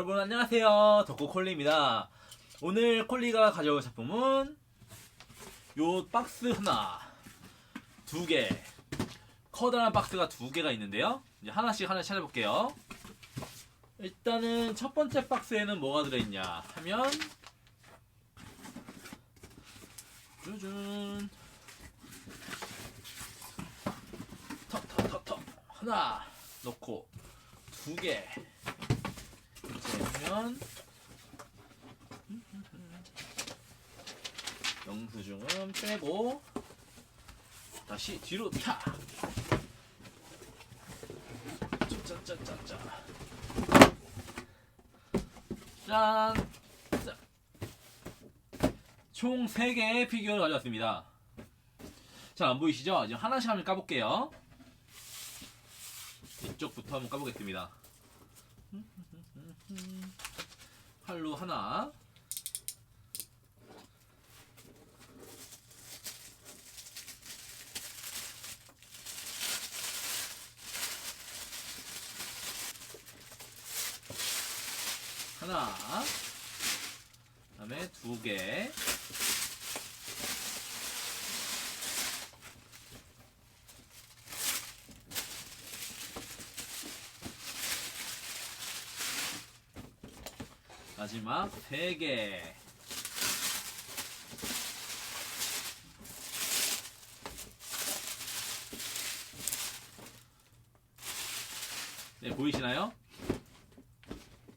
여러분 안녕하세요. 덕후콜리입니다. 오늘 콜리가 가져올 작품은 요 박스 하나. 두개. 커다란 박스가 두 개가 있는데요. 이제 하나씩 하나 찾아볼게요. 일단은 첫 번째 박스에는 뭐가 들어있냐 하면 쭈준 턱턱턱턱 하나 넣고 두개 하면 영수증은 빼고 다시 뒤로 타 짜짜짜짜 짠! 짠! 총 3개의 피규어를 가져왔습니다 잘 안 보이시죠? 이제 하나씩 한번 까볼게요 이쪽부터 한번 까보겠습니다 칼로 하나. 하나. 그다음에 두개 마지막 세개 네 보이시나요?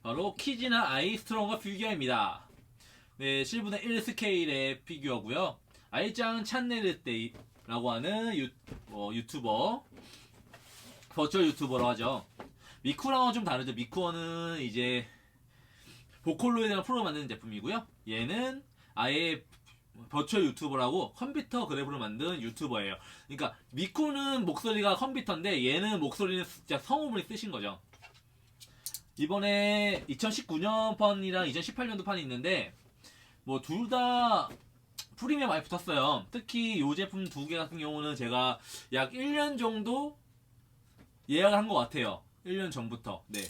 바로 키즈나 아이스트롱거 피규어입니다. 네, 7분의 1 스케일의 피규어고요. 아이짱 찬네르데이라고 하는 유, 어, 유튜버, 버추얼 유튜버로 하죠. 미쿠랑은 좀 다르죠. 미쿠어는 이제 보컬로에 대한 프로 만드는 제품이고요. 얘는 아예 버추얼 유튜버라고 컴퓨터 그래프를 만든 유튜버예요. 그러니까 미쿠는 목소리가 컴퓨터인데 얘는 목소리는 진짜 성우분이 쓰신 거죠. 이번에 2019년 판이랑 2018년도 판이 있는데 뭐 둘 다 프리미엄 많이 붙었어요. 특히 이 제품 두 개 같은 경우는 제가 약 1년 정도 예약을 한 것 같아요. 1년 전부터. 네.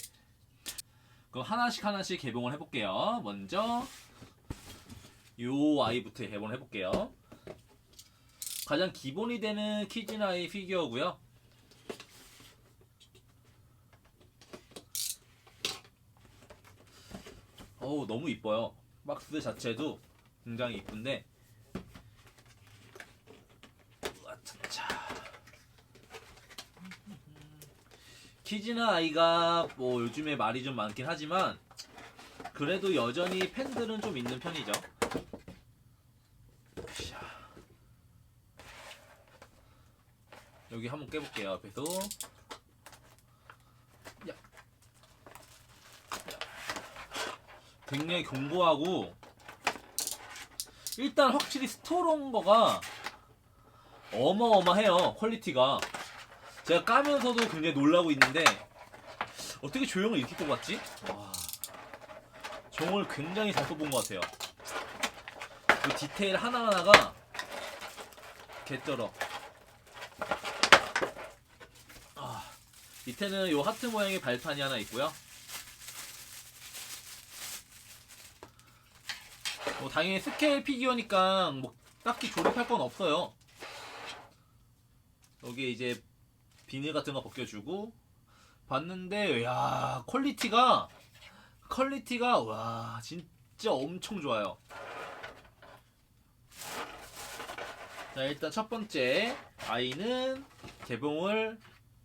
그럼 하나씩 하나씩 개봉을 해볼게요. 먼저 요 아이부터 개봉을 해볼게요. 가장 기본이 되는 키즈나이 피규어고요. 어우 너무 이뻐요. 박스 자체도 굉장히 이쁜데 우와차차. 키즈나 아이가 뭐 요즘에 말이 좀 많긴 하지만 그래도 여전히 팬들은 좀 있는 편이죠. 샤. 여기 한번 깨볼게요. 앞에서 야. 굉장히 견고하고 일단 확실히 스토로운 거가 어마어마해요 퀄리티가 제가 까면서도 굉장히 놀라고 있는데 어떻게 조형을 이렇게 뽑았지? 와, 종을 굉장히 잘 뽑은 것 같아요 그 디테일 하나하나가 개쩔어 아, 밑에는 요 하트 모양의 발판이 하나 있고요 뭐 당연히 스케일 피규어니까 뭐 딱히 조립할 건 없어요. 여기에 이제 비닐 같은 거 벗겨주고 봤는데 야 퀄리티가 퀄리티가 와 진짜 엄청 좋아요. 자 일단 첫 번째 아이는 개봉을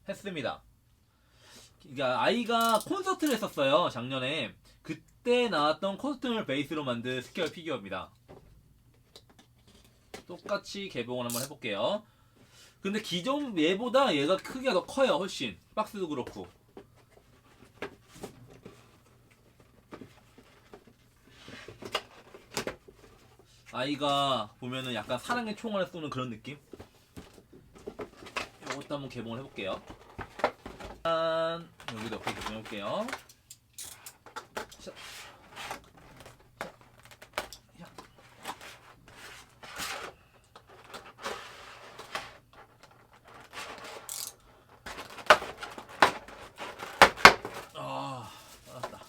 했습니다. 그러니까 아이가 콘서트를 했었어요 작년에 그때 나왔던 코스튬을 베이스로 만든 스케일 피규어입니다. 똑같이 개봉을 한번 해볼게요. 근데 기존 얘보다 얘가 크기가 더 커요, 훨씬. 박스도 그렇고. 아이가 보면은 약간 사랑의 총알을 쏘는 그런 느낌? 이것도 한번 개봉을 해볼게요. 짠! 여기도 옆에 개봉해볼게요. 샷. 아, 알았다.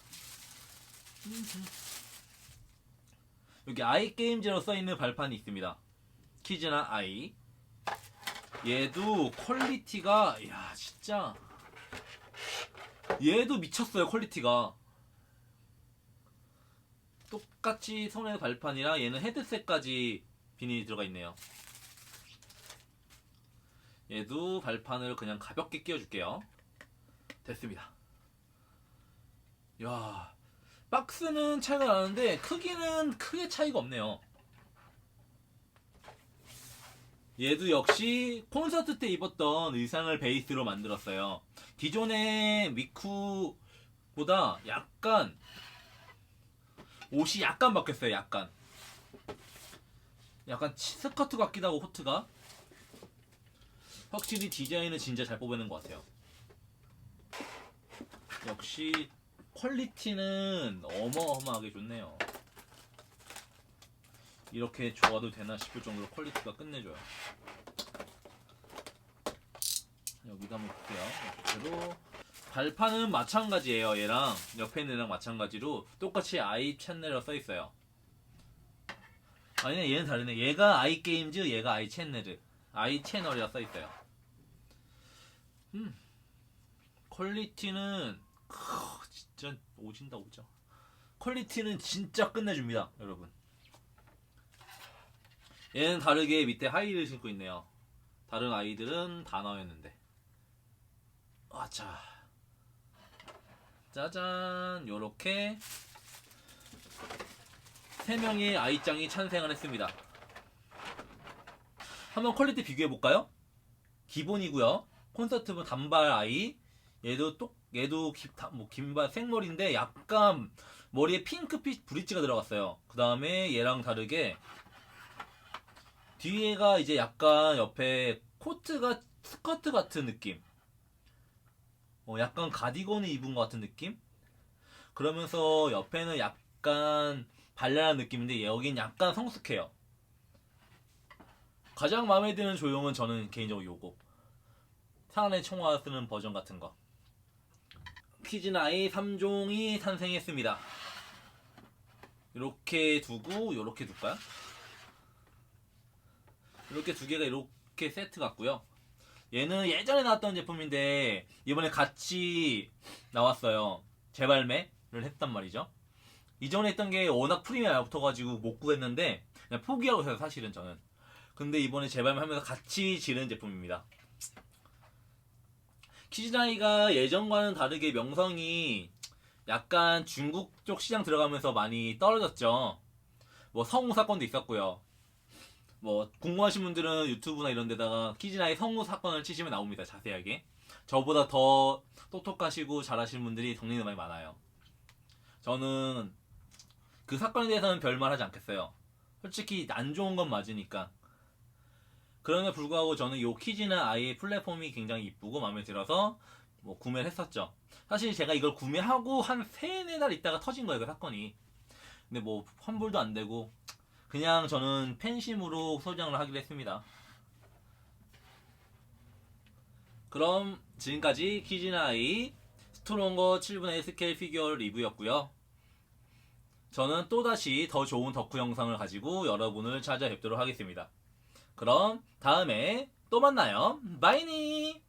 이렇게 아이 게임즈로 써 있는 발판이 있습니다. 키즈나 아이. 얘도 퀄리티가 야 진짜 얘도 미쳤어요 퀄리티가 똑같이 손에 발판이랑 얘는 헤드셋까지 비닐이 들어가 있네요. 얘도 발판을 그냥 가볍게 끼워줄게요. 됐습니다. 야, 박스는 차이가 나는데 크기는 크게 차이가 없네요. 얘도 역시 콘서트 때 입었던 의상을 베이스로 만들었어요. 기존의 미쿠보다 약간 옷이 약간 바뀌었어요. 약간 약간 치- 스커트 같기도 하고 호트가 확실히 디자인은 진짜 잘 뽑아낸 것 같아요. 역시 퀄리티는 어마어마하게 좋네요. 이렇게 좋아도 되나 싶을 정도로 퀄리티가 끝내줘요. 여기도 한번 볼게요. 그대로 발판은 마찬가지예요. 얘랑 옆에 있는 애랑 마찬가지로 똑같이 아이 채널이라 써 있어요. 아니네 얘는 다르네. 얘가 아이 게임즈, 얘가 아이 채널, 아이 채널이라 써 있어요. 음 퀄리티는 크, 진짜 오진다 오죠. 퀄리티는 진짜 끝내줍니다, 여러분. 얘는 다르게 밑에 하이를 신고 있네요. 다른 아이들은 다 나와있는데. 아자. 짜잔. 요렇게 세 명의 아이짱이 찬생을 했습니다. 한번 퀄리티 비교해 볼까요? 기본이고요. 콘서트부 단발 아이. 얘도 똑 얘도 기, 다- 뭐 긴발 생머리인데 약간 머리에 핑크빛 브릿지가 들어갔어요. 그 다음에 얘랑 다르게 뒤에가 이제 약간 옆에 코트가 스커트 같은 느낌. 어, 약간 가디건을 입은 것 같은 느낌? 그러면서 옆에는 약간 발랄한 느낌인데 여긴 약간 성숙해요. 가장 마음에 드는 조형은 저는 개인적으로 요거. 사안의 총화 쓰는 버전 같은 거. 퀴즈나이 3종이 탄생했습니다. 이렇게 두고 이렇게 둘까요? 이렇게 두 개가 이렇게 세트 같고요. 얘는 예전에 나왔던 제품인데 이번에 같이 나왔어요. 재발매를 했단 말이죠. 이전에 했던 게 워낙 프리미엄 붙어가지고 못 구했는데 그냥 포기하고 있어요 사실은 저는. 근데 이번에 재발매하면서 같이 지른 제품입니다. 키즈나이가 예전과는 다르게 명성이 약간 중국 쪽 시장 들어가면서 많이 떨어졌죠. 뭐 성우 사건도 있었고요. 뭐 궁금하신 분들은 유튜브나 이런 데다가 키즈나이 성우 사건을 치시면 나옵니다. 자세하게. 저보다 더 똑똑하시고 잘하시는 분들이 정리는 많이 많아요. 저는 그 사건에 대해서는 별말 하지 않겠어요. 솔직히 안 좋은 건 맞으니까. 그럼에도 불구하고 저는 요 키즈나 아이의 플랫폼이 굉장히 이쁘고 마음에 들어서 뭐 구매를 했었죠. 사실 제가 이걸 구매하고 한 세네 달 있다가 터진 거예요, 그 사건이. 근데 뭐 환불도 안 되고 그냥 저는 팬심으로 소장을 하기로 했습니다. 그럼 지금까지 키즈나이 스트롱거 7분의 1 스케일 피규어 리뷰였고요. 저는 또다시 더 좋은 덕후 영상을 가지고 여러분을 찾아뵙도록 하겠습니다. 그럼 다음에 또 만나요. 바이니!